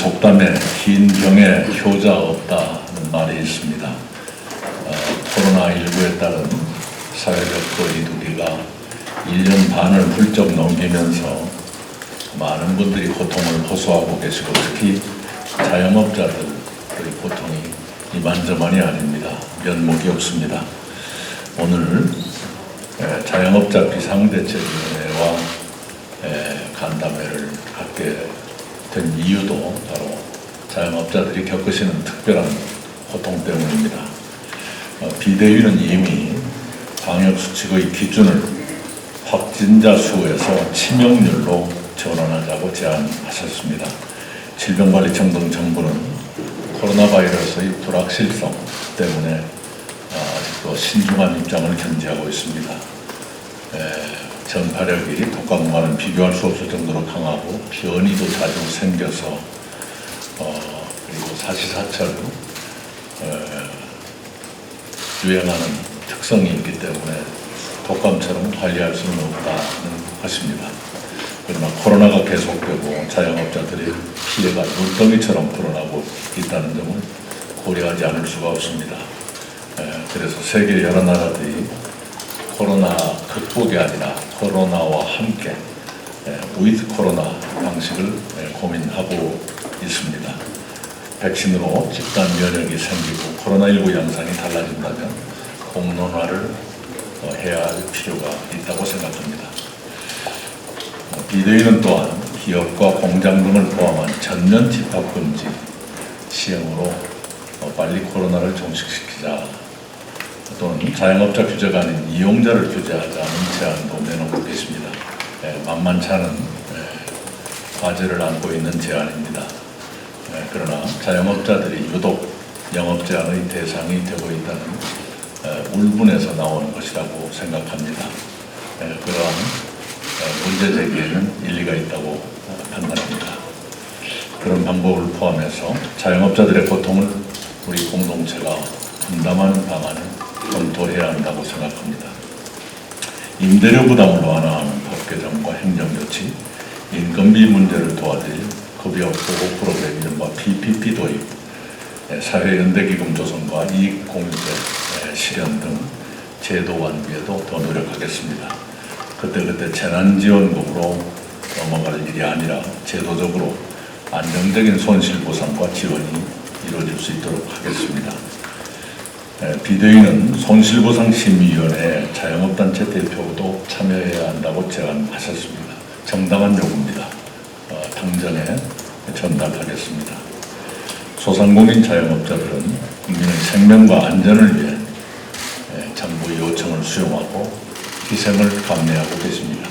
속담에 긴 병에 효자 없다는 말이 있습니다. 어, 코로나19에 따른 사회적 거리두기가 1년 반을 훌쩍 넘기면서 많은 분들이 고통을 호소하고 계시고 특히 자영업자들의 고통이 이만저만이 아닙니다. 면목이 없습니다. 오늘 에, 자영업자 비상대책위원회와 에, 간담회를 갖게 된 이유도 바로 자영업자들이 겪으시는 특별한 고통 때문입니다. 어, 비대위는 이미 방역수칙의 기준을 확진자 수에서 치명률로 전환하자고 제안하셨습니다. 질병관리청 등 정부는 코로나 바이러스의 불확실성 때문에 아, 아직도 신중한 입장을 견지하고 있습니다. 에, 전파력이 독감과는 비교할 수 없을 정도로 강하고 변이도 자주 생겨서 어, 그리고 사시사철 에, 유행하는 특성이 있기 때문에 독감처럼 관리할 수는 없다는 것입니다. 그러나 코로나가 계속되고 자영업자들의 피해가 물더미처럼 불어나고 있다는 점을 고려하지 않을 수가 없습니다. 에, 그래서 세계 여러 나라들이 코로나 극복이 아니라 코로나와 함께 위드 코로나 방식을 에, 고민하고 있습니다. 백신으로 집단 면역이 생기고 코로나19 양상이 달라진다면 공론화를 어, 해야 할 필요가 있다고 생각합니다. 어, 비대위는 또한 기업과 공장 등을 포함한 전면 집합 금지 시행으로 어, 빨리 코로나를 종식시키자 또는 자영업자 규제가 아닌 이용자를 규제하자는 제안도 내놓고 계십니다. 예, 만만치 않은 예, 과제를 안고 있는 제안입니다. 예, 그러나 자영업자들이 유독 영업 제한의 대상이 되고 있다는 예, 울분에서 나오는 것이라고 생각합니다. 예, 그러한 예, 문제 제기에는 일리가 있다고 어, 판단합니다. 그런 방법을 포함해서 자영업자들의 고통을 우리 공동체가 분담하는 방안을 검토해야 한다고 생각합니다. 임대료 부담을 완화하는 법 개정과 행정 조치, 인건비 문제를 도와드릴 급여 보호 프로그램 이른바 PPP 도입, 예, 사회연대기금 조성과 이익공유제 예, 실현 등 제도 완비에도 더 노력하겠습니다. 그때그때 재난지원금으로 넘어갈 일이 아니라 제도적으로 안정적인 손실보상과 지원이 이루어질 수 있도록 하겠습니다. 예, 비대위는 손실보상심의위원회 자영업단체 대표도 참여해야 한다고 제안하셨습니다. 정당한 요구입니다. 어, 당정에 전달하겠습니다. 소상공인 자영업자들은 국민의 생명과 안전을 위해 예, 정부의 요청을 수용하고 희생을 감내하고 계십니다.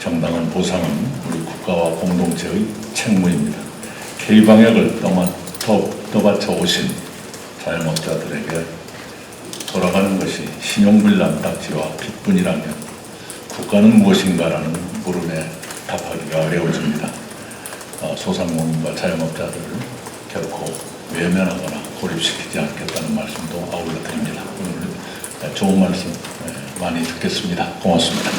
정당한 보상은 우리 국가와 공동체의 책무입니다. K방역을 더, 떠받쳐 오신 자영업자들에게 돌아가는 것이 신용불량 딱지와 빚뿐이라면 국가는 무엇인가라는 물음에 답하기가 어려워집니다. 어, 소상공인과 자영업자들을 결코 외면하거나 고립시키지 않겠다는 말씀도 아울러 드립니다. 오늘 좋은 말씀 예, 많이 듣겠습니다. 고맙습니다.